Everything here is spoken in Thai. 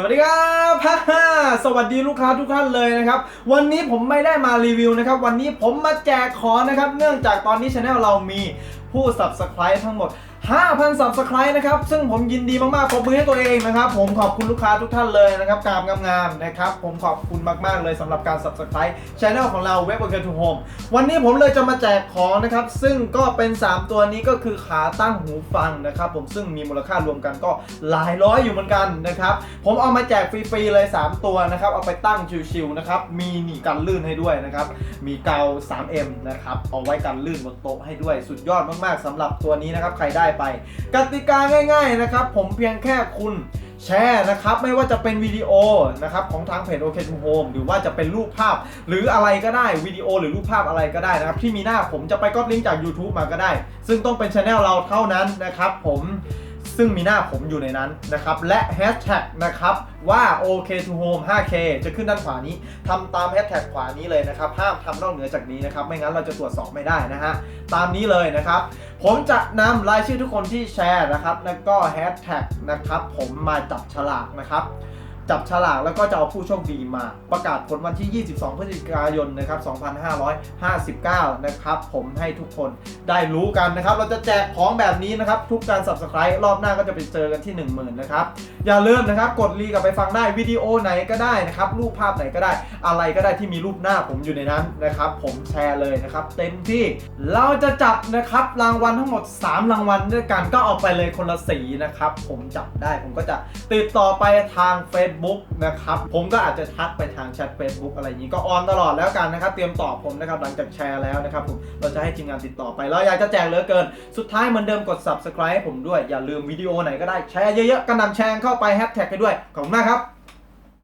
สวัสดีครับฮ่าฮ่าสวัสดีลูกค้าทุกท่านเลยนะครับ วันนี้ผมไม่ได้มารีวิวนะครับ วันนี้ผมมาแจกของนะครับ เนื่องจากตอนนี้ช anel เรามี ผู้ subscribe ทั้งหมด 5,000 subscribe นะครับ ซึ่งผมยินดีมากๆปรบมือให้ตัวเองนะครับ ผมขอบคุณลูกค้าทุกท่านเลยนะครับกราบงามๆนะครับ ผมขอบคุณมากๆเลยสำหรับการ subscribe channel ของเรา Web o k to Home วันนี้ผมเลยจะมาแจกของนะครับ ซึ่งก็เป็น 3 ตัวนี้ก็คือขาตั้งหูฟังนะครับผมซึ่งมีมูลค่ารวมกันก็หลายร้อยอยู่เหมือนกันนะครับ ผมเอามาแจกฟรีๆเลย 3 ตัวนะครับ เอาไปตั้งชิวๆนะครับ มีหนีกันลื่นให้ด้วยนะครับ มีเกา 3M นะครับ เอาไว้กันลื่นบนโต๊ะให้ด้วย สุดยอดมากๆสำหรับตัวนี้นะครับใครได้ไป กติกาง่าย ๆนะครับ ผมเพียงแค่คุณแชร์นะครับไม่ว่าจะเป็นวิดีโอนะครับของทางเพจโอเคทูโฮมหรือว่าจะเป็นรูปภาพ หรืออะไรก็ได้วิดีโอหรือรูปภาพอะไรก็ได้นะครับที่มีหน้าผมจะไปก๊อปลิงก์จาก YouTube มาก็ได้ ซึ่งต้องเป็นช anel เราเท่านั้นนะครับผม ซึ่งมีหน้าผมอยู่ในนั้นนะครับ และแฮชแท็กนะครับว่า OK to Home 5K จะขึ้นด้านขวานี้ทำตามแฮชแท็กขวานี้เลยนะครับ ห้ามทำนอกเหนือจากนี้นะครับ ไม่งั้นเราจะตรวจสอบไม่ได้นะฮะ ตามนี้เลยนะครับ ผมจะนำรายชื่อทุกคนที่แชร์นะครับ แล้วก็แฮชแท็กนะครับ ผมมาจับฉลากนะครับ จับฉลากแล้วก็จะเอาผู้โชคดีมา ประกาศผลวันที่ 22 พฤศจิกายนนะครับ 2559 นะครับผมให้ทุกคนได้รู้กันนะครับ เราจะแจกของแบบนี้นะครับ ทุกการ subscribe รอบหน้าก็จะไปเจอกันที่ 10,000 นะครับ อย่าลืมนะครับ กดรีกลับไปฟังได้วิดีโอไหนก็ได้นะครับ รูปภาพไหนก็ได้ อะไรก็ได้ที่มีรูปหน้าผมอยู่ในนั้นนะครับ ผมแชร์เลยนะครับ เต็มที่เราจะจับนะครับรางวัลทั้งหมด 3 รางวัลด้วยกันก็เอาไปเลยคนละสีนะครับผมจับได้ผมก็จะติดต่อไปทาง Facebook นะครับ ผมก็อาจจะทักไปทางแชท Facebook อะไรอย่างนี้ก็ออนตลอดแล้วกันนะครับ เตรียมตอบผมนะครับหลังจากแชร์แล้วนะครับผมเราจะให้ทีมงานติดต่อไป แล้วอยากจะแจกเหลือเกิน สุดท้ายเหมือนเดิมกด subscribe ให้ผมด้วยอย่าลืมวิดีโอไหนก็ได้แชร์เยอะๆกระนำแชร์เข้าไปแฮชแท็กให้ด้วยขอบคุณมากครับ